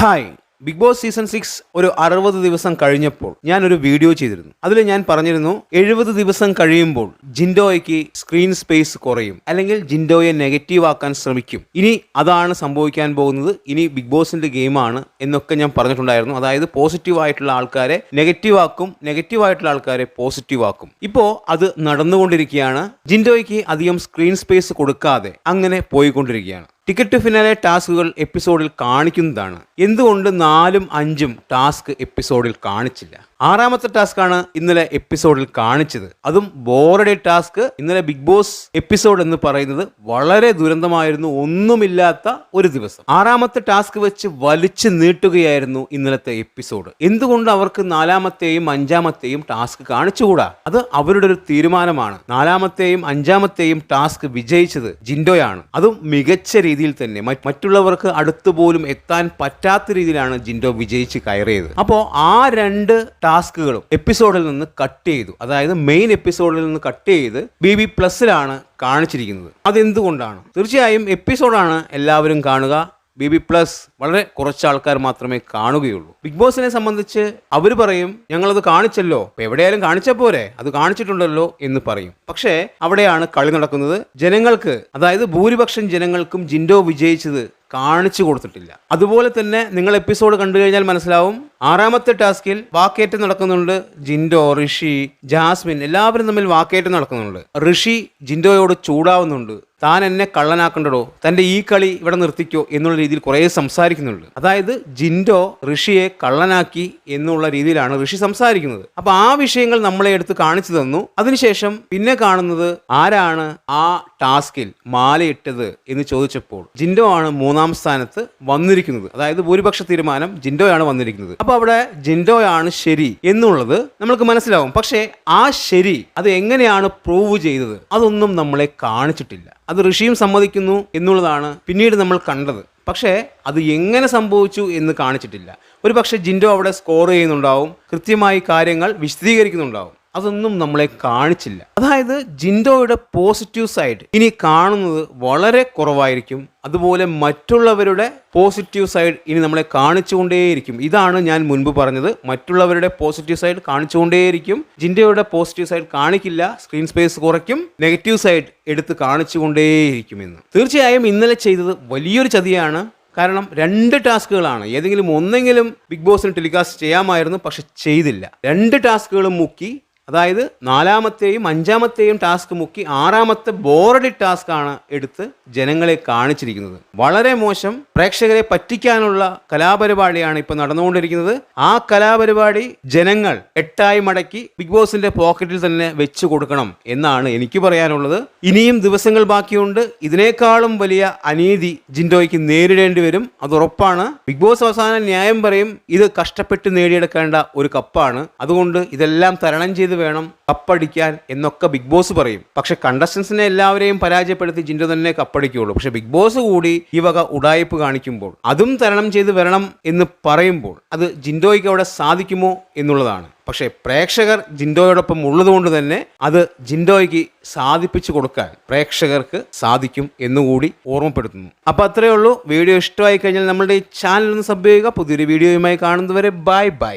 Hi. Big Boss season six ഒരു അറുപത് ദിവസം കഴിഞ്ഞപ്പോൾ ഞാൻ ഒരു വീഡിയോ ചെയ്തിരുന്നു. അതിൽ ഞാൻ പറഞ്ഞിരുന്നു എഴുപത് ദിവസം കഴിയുമ്പോൾ ജിൻഡോയ്ക്ക് സ്ക്രീൻ സ്പേസ് കുറയും. അല്ലെങ്കിൽ ജിൻഡോയെ നെഗറ്റീവ് ആക്കാൻ ശ്രമിക്കും. ഇനി അതാണ് സംഭവിക്കാൻ പോകുന്നത്. ഇനി ബിഗ് ബോസിന്റെ ഗെയിമാണ് എന്നൊക്കെ ഞാൻ പറഞ്ഞിട്ടുണ്ടായിരുന്നു. അതായത് പോസിറ്റീവ് ആയിട്ടുള്ള ആൾക്കാരെ നെഗറ്റീവ് ആക്കും നെഗറ്റീവ് ആയിട്ടുള്ള ആൾക്കാരെ പോസിറ്റീവ് ആക്കും. ഇപ്പോൾ അത് നടന്നുകൊണ്ടിരിക്കുകയാണ്. ജിൻഡോയ്ക്ക് അധികം സ്ക്രീൻ സ്പേസ് കൊടുക്കാതെ അങ്ങനെ പോയിക്കൊണ്ടിരിക്കുകയാണ്. ടിക്കറ്റ് ടു ഫിനാലെ ടാസ്കുകൾ എപ്പിസോഡിൽ കാണിക്കുന്നതാണ്. എന്തുകൊണ്ട് നാലും അഞ്ചും ടാസ്ക് എപ്പിസോഡിൽ കാണിച്ചില്ല? ആറാമത്തെ ടാസ്ക് ആണ് ഇന്നലെ എപ്പിസോഡിൽ കാണിച്ചത്. അതും ബോറഡി ടാസ്ക് ഇന്നലെ ബിഗ് ബോസ് എപ്പിസോഡ് എന്ന് പറയുന്നത് വളരെ ദുരന്തമായിരുന്നു ഒന്നുമില്ലാത്ത ഒരു ദിവസം. ആറാമത്തെ ടാസ്ക് വെച്ച് വലിച്ചു നീട്ടുകയായിരുന്നു ഇന്നലത്തെ എപ്പിസോഡ്. എന്തുകൊണ്ട് അവർക്ക് നാലാമത്തെയും അഞ്ചാമത്തെയും ടാസ്ക് കാണിച്ചുകൂടാ? അത് അവരുടെ ഒരു തീരുമാനമാണ്. നാലാമത്തെയും അഞ്ചാമത്തെയും ടാസ്ക് വിജയിച്ചത് ജിൻഡോയാണ്. അതും മികച്ച രീതിയിൽ തന്നെ. മറ്റുള്ളവർക്ക് അടുത്തുപോലും എത്താൻ പറ്റാത്ത രീതിയിലാണ് ജിൻഡോ വിജയിച്ച് കയറിയത്. അപ്പോൾ ആ രണ്ട് ടാസ്കുകളും എപ്പിസോഡിൽ നിന്ന് കട്ട് ചെയ്തു. അതായത് മെയിൻ എപ്പിസോഡിൽ നിന്ന് കട്ട് ചെയ്ത് ബി ബി പ്ലസിലാണ് കാണിച്ചിരിക്കുന്നത്. അതെന്തുകൊണ്ടാണ്? തീർച്ചയായും എപ്പിസോഡാണ് എല്ലാവരും കാണുക. ബി ബി പ്ലസ് വളരെ കുറച്ച് ആൾക്കാർ മാത്രമേ കാണുകയുള്ളൂ. ബിഗ് ബോസിനെ സംബന്ധിച്ച് അവർ പറയും ഞങ്ങളത് കാണിച്ചല്ലോ. എവിടെയായാലും കാണിച്ച പോരെ. അത് കാണിച്ചിട്ടുണ്ടല്ലോ എന്ന് പറയും. പക്ഷേ അവിടെയാണ് കളി നടക്കുന്നത് ജനങ്ങൾക്ക് അതായത് ഭൂരിപക്ഷം ജനങ്ങൾക്കും ജിൻഡോ വിജയിച്ചത് കാണിച്ചു കൊടുത്തിട്ടില്ല. അതുപോലെ തന്നെ നിങ്ങൾ എപ്പിസോഡ് കണ്ടു കഴിഞ്ഞാൽ മനസ്സിലാവും ആറാമത്തെ ടാസ്കിൽ വാക്കേറ്റം നടക്കുന്നുണ്ട് ജിൻഡോ ഋഷി ജാസ്മിൻ എല്ലാവരും തമ്മിൽ വാക്കേറ്റം നടക്കുന്നുണ്ട്. ഋഷി ജിൻഡോയോട് ചൂടാവുന്നുണ്ട്. താൻ എന്നെ കള്ളനാക്കണ്ടടോ? തന്റെ ഈ കളി ഇവിടെ നിർത്തിക്കോ എന്നുള്ള രീതിയിൽ കുറേ സംസാരിക്കുന്നുണ്ട്. അതായത് ജിൻഡോ ഋഷിയെ കള്ളനാക്കി എന്നുള്ള രീതിയിലാണ് ഋഷി സംസാരിക്കുന്നത്. അപ്പോൾ ആ വിഷയങ്ങൾ നമ്മളെ എടുത്ത് കാണിച്ചു തന്നു. അതിനുശേഷം പിന്നെ കാണുന്നത് ആരാണ് ആ ടാസ്കിൽ മാലയിട്ടത് എന്ന് ചോദിച്ചപ്പോൾ ജിൻഡോ ആണ് മൂന്നാം സ്ഥാനത്ത് വന്നിരിക്കുന്നത്. അതായത് ഭൂരിപക്ഷ തീരുമാനം ജിൻഡോയാണ് വന്നിരിക്കുന്നത്. അപ്പോൾ അവിടെ ജിൻഡോയാണ് ശരി എന്നുള്ളത് നമ്മൾക്ക് മനസ്സിലാവും. പക്ഷേ ആ ശരി അത് എങ്ങനെയാണ് പ്രൂവ് ചെയ്തത്? അതൊന്നും നമ്മളെ കാണിച്ചിട്ടില്ല. അത് ഋഷിയും സമ്മതിക്കുന്നു എന്നുള്ളതാണ് പിന്നീട് നമ്മൾ കണ്ടത്. പക്ഷേ അത് എങ്ങനെ സംഭവിച്ചു എന്ന് കാണിച്ചിട്ടില്ല. ഒരു പക്ഷേ ജിൻഡോ അവിടെ സ്കോർ ചെയ്യുന്നുണ്ടാവും. കൃത്യമായി കാര്യങ്ങൾ വിശദീകരിക്കുന്നുണ്ടാവും. അതൊന്നും നമ്മളെ കാണിച്ചില്ല. അതായത് ജിൻഡോയുടെ പോസിറ്റീവ് സൈഡ് ഇനി കാണുന്നത് വളരെ കുറവായിരിക്കും. അതുപോലെ മറ്റുള്ളവരുടെ പോസിറ്റീവ് സൈഡ് ഇനി നമ്മളെ കാണിച്ചുകൊണ്ടേയിരിക്കും. ഇതാണ് ഞാൻ മുൻപ് പറഞ്ഞത്. മറ്റുള്ളവരുടെ പോസിറ്റീവ് സൈഡ് കാണിച്ചുകൊണ്ടേയിരിക്കും. ജിൻഡോയുടെ പോസിറ്റീവ് സൈഡ് കാണിക്കില്ല. സ്ക്രീൻ സ്പേസ് കുറയ്ക്കും. നെഗറ്റീവ് സൈഡ് എടുത്ത് കാണിച്ചുകൊണ്ടേയിരിക്കും കാണിച്ചുകൊണ്ടേയിരിക്കുമെന്ന് തീർച്ചയായും ഇന്നലെ ചെയ്തത് വലിയൊരു ചതിയാണ്. കാരണം രണ്ട് ടാസ്കുകളാണ്. ഏതെങ്കിലും ഒന്നെങ്കിലും ബിഗ് ബോസിന് ടെലികാസ്റ്റ് ചെയ്യാമായിരുന്നു. പക്ഷെ ചെയ്തില്ല. രണ്ട് ടാസ്കുകളും മുക്കി അതായത് നാലാമത്തെയും അഞ്ചാമത്തെയും ടാസ്ക് മുക്കി ആറാമത്തെ ബോറഡി ആണ് എടുത്ത് ജനങ്ങളെ കാണിച്ചിരിക്കുന്നത്. വളരെ മോശം പ്രേക്ഷകരെ പറ്റിക്കാനുള്ള കലാപരിപാടിയാണ് ഇപ്പൊ നടന്നുകൊണ്ടിരിക്കുന്നത്. ആ കലാപരിപാടി ജനങ്ങൾ എട്ടായി മടക്കി ബിഗ് ബോസിന്റെ പോക്കറ്റിൽ തന്നെ വെച്ചു കൊടുക്കണം എന്നാണ് എനിക്ക് പറയാനുള്ളത്. ഇനിയും ദിവസങ്ങൾ ബാക്കിയുണ്ട്. ഇതിനേക്കാളും വലിയ അനീതി ജിൻഡോയ്ക്ക് നേരിടേണ്ടി വരും. അത് ഉറപ്പാണ്. ബിഗ് ബോസ് അവസാനം ന്യായം പറയും ഇത് കഷ്ടപ്പെട്ട് നേടിയെടുക്കേണ്ട ഒരു കപ്പാണ്. അതുകൊണ്ട് ഇതെല്ലാം തരണം ചെയ്ത് വേണം? കപ്പടിക്കാൻ എന്നൊക്കെ ബിഗ് ബോസ് പറയും. പക്ഷെ കണ്ടസ്റ്റൻസിനെ എല്ലാവരെയും പരാജയപ്പെടുത്തി ജിൻഡോ തന്നെ കപ്പടിക്കുകയുള്ളൂ പക്ഷെ ബിഗ് ബോസ് കൂടി ഈ വക ഉടായ്പ് കാണിക്കുമ്പോൾ അതും തരണം ചെയ്ത് വരണം എന്ന് പറയുമ്പോൾ അത് ജിൻഡോയ്ക്ക് അവിടെ സാധിക്കുമോ എന്നുള്ളതാണ്. പക്ഷേ പ്രേക്ഷകർ ജിൻഡോയോടൊപ്പം ഉള്ളതുകൊണ്ട് തന്നെ അത് ജിൻഡോയ്ക്ക് സാധിപ്പിച്ചു കൊടുക്കാൻ പ്രേക്ഷകർക്ക് സാധിക്കും എന്നുകൂടി ഓർമ്മപ്പെടുത്തുന്നു. അപ്പോൾ അത്രയേ ഉള്ളൂ. വീഡിയോ ഇഷ്ടമായി കഴിഞ്ഞാൽ നമ്മുടെ ഈ ചാനൽ ഒന്ന് സബ് ചെയ്യുക. പുതിയൊരു വീഡിയോയുമായി കാണുന്നതുവരെ ബൈ ബൈ.